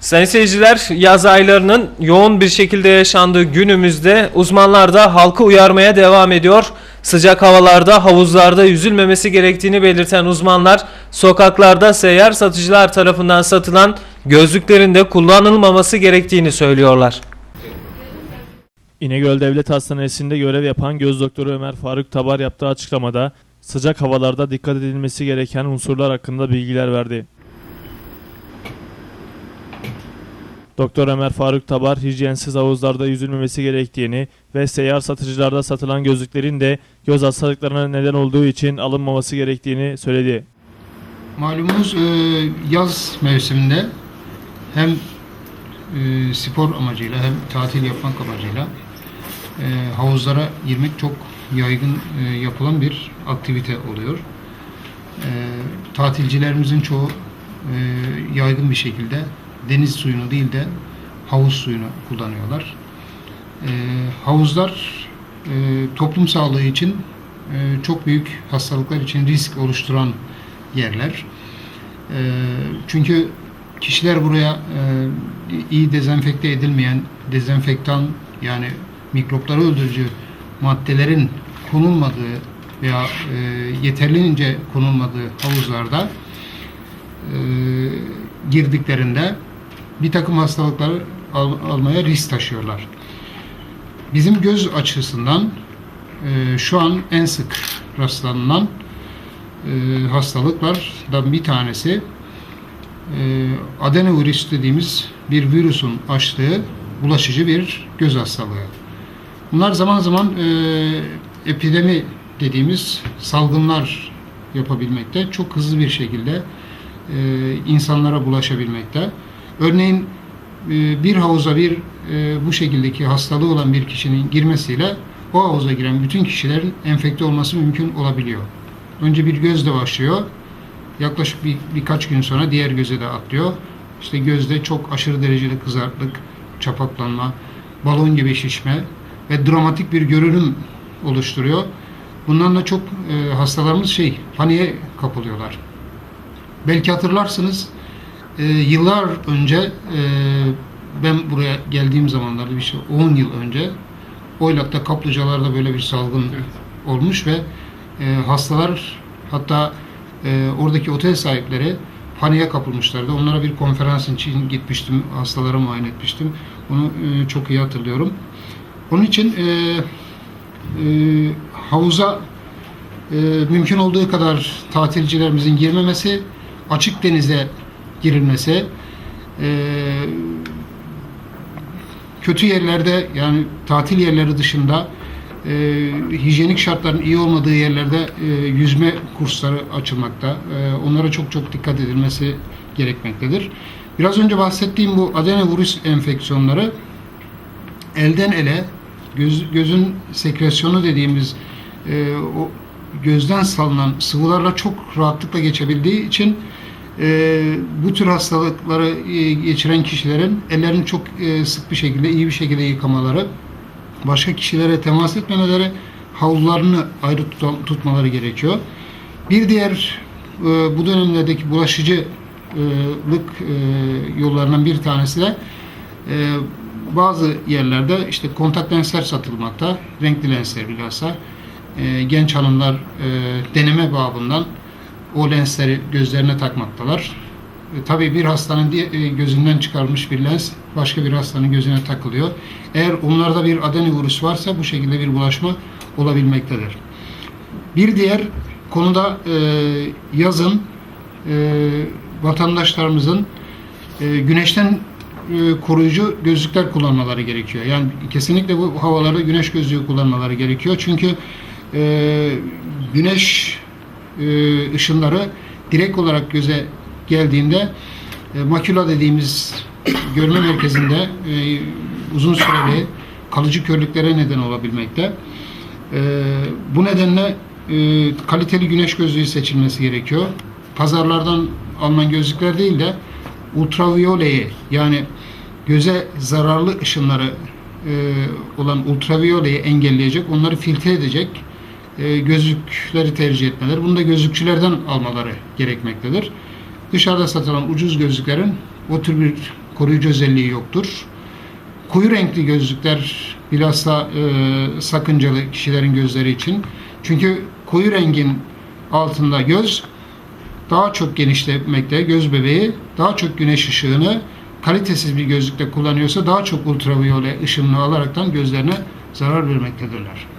Sayın seyirciler, yaz aylarının yoğun bir şekilde yaşandığı günümüzde uzmanlar da halkı uyarmaya devam ediyor. Sıcak havalarda havuzlarda yüzülmemesi gerektiğini belirten uzmanlar, sokaklarda seyyar satıcılar tarafından satılan gözlüklerin de kullanılmaması gerektiğini söylüyorlar. İnegöl Devlet Hastanesi'nde görev yapan göz doktoru Ömer Faruk Tabar yaptığı açıklamada sıcak havalarda dikkat edilmesi gereken unsurlar hakkında bilgiler verdi. Doktor Ömer Faruk Tabar hijyensiz havuzlarda yüzülmemesi gerektiğini ve seyyar satıcılarda satılan gözlüklerin de göz hastalıklarına neden olduğu için alınmaması gerektiğini söyledi. Malumunuz e, yaz mevsiminde hem e, spor amacıyla hem tatil yapmak amacıyla e, havuzlara girmek çok yaygın yapılan bir aktivite oluyor. Tatilcilerimizin çoğu yaygın bir şekilde deniz suyunu değil de havuz suyunu kullanıyorlar. E, havuzlar e, toplum sağlığı için e, çok büyük hastalıklar için risk oluşturan yerler. E, çünkü kişiler buraya e, iyi dezenfekte edilmeyen dezenfektan yani mikropları öldürücü maddelerin konulmadığı veya e, yeterliğince konulmadığı havuzlarda e, girdiklerinde bir takım hastalıkları al- almaya risk taşıyorlar. Bizim göz açısından e, şu an en sık rastlanılan e, hastalıklardan bir tanesi e, adenovirüs dediğimiz bir virüsün açtığı bulaşıcı bir göz hastalığı. Bunlar zaman zaman e, epidemi dediğimiz salgınlar yapabilmekte. Çok hızlı bir şekilde e, insanlara bulaşabilmekte. Örneğin e, bir havuza bir e, bu şekildeki hastalığı olan bir kişinin girmesiyle o havuza giren bütün kişilerin enfekte olması mümkün olabiliyor. Önce bir gözle başlıyor. Yaklaşık bir, birkaç gün sonra diğer göze de atlıyor. İşte gözde çok aşırı derecede kızarıklık, çapaklanma, balon gibi şişme ve dramatik bir görünüm oluşturuyor. Bundan da çok e, hastalarımız şey paniğe kapılıyorlar. Belki hatırlarsınız e, yıllar önce e, ben buraya geldiğim zamanlarda bir şey 10 yıl önce Oylak'ta kaplıcalarda böyle bir salgın olmuş ve e, hastalar hatta e, oradaki otel sahipleri paniğe kapılmışlardı. Onlara bir konferans için gitmiştim. Hastaları muayene etmiştim. Onu e, çok iyi hatırlıyorum. Onun için e, e, havuza e, mümkün olduğu kadar tatilcilerimizin girmemesi, açık denize girilmesi, e, kötü yerlerde yani tatil yerleri dışında e, hijyenik şartların iyi olmadığı yerlerde e, yüzme kursları açılmakta. E, onlara çok çok dikkat edilmesi gerekmektedir. Biraz önce bahsettiğim bu adenovirüs enfeksiyonları elden ele göz, gözün sekresyonu dediğimiz e, o gözden salınan sıvılarla çok rahatlıkla geçebildiği için e, bu tür hastalıkları e, geçiren kişilerin ellerini çok e, sık bir şekilde, iyi bir şekilde yıkamaları, başka kişilere temas etmemeleri, havlularını ayrı tutam- tutmaları gerekiyor. Bir diğer e, bu dönemlerdeki bulaşıcılık e, yollarından bir tanesi de e, bazı yerlerde işte kontak lensler satılmakta, renkli lensler bilhassa. E, genç hanımlar e, deneme babından o lensleri gözlerine takmaktalar. E, tabii bir hastanın e, gözünden çıkarılmış bir lens başka bir hastanın gözüne takılıyor. Eğer onlarda bir adenovirüs varsa bu şekilde bir bulaşma olabilmektedir. Bir diğer konuda e, yazın e, vatandaşlarımızın e, güneşten e, koruyucu gözlükler kullanmaları gerekiyor. Yani kesinlikle bu havalarda güneş gözlüğü kullanmaları gerekiyor. Çünkü e, güneş e, ışınları direkt olarak göze geldiğinde e, makula dediğimiz görme merkezinde e, uzun süreli kalıcı körlüklere neden olabilmekte. Bu nedenle kaliteli güneş gözlüğü seçilmesi gerekiyor. Pazarlardan alınan gözlükler değil de ultraviyoleyi yani göze zararlı ışınları olan ultraviyoleyi engelleyecek, onları filtre edecek e, gözlükleri tercih etmeleri. Bunu da gözlükçülerden almaları gerekmektedir. Dışarıda satılan ucuz gözlüklerin o tür bir koruyucu özelliği yoktur. Koyu renkli gözlükler bilhassa e, sakıncalı kişilerin gözleri için. Çünkü koyu rengin altında göz daha çok genişlemekte, göz bebeği daha çok güneş ışığını kalitesiz bir gözlükle kullanıyorsa daha çok ultraviyole ışınını alaraktan gözlerine zarar vermektedirler.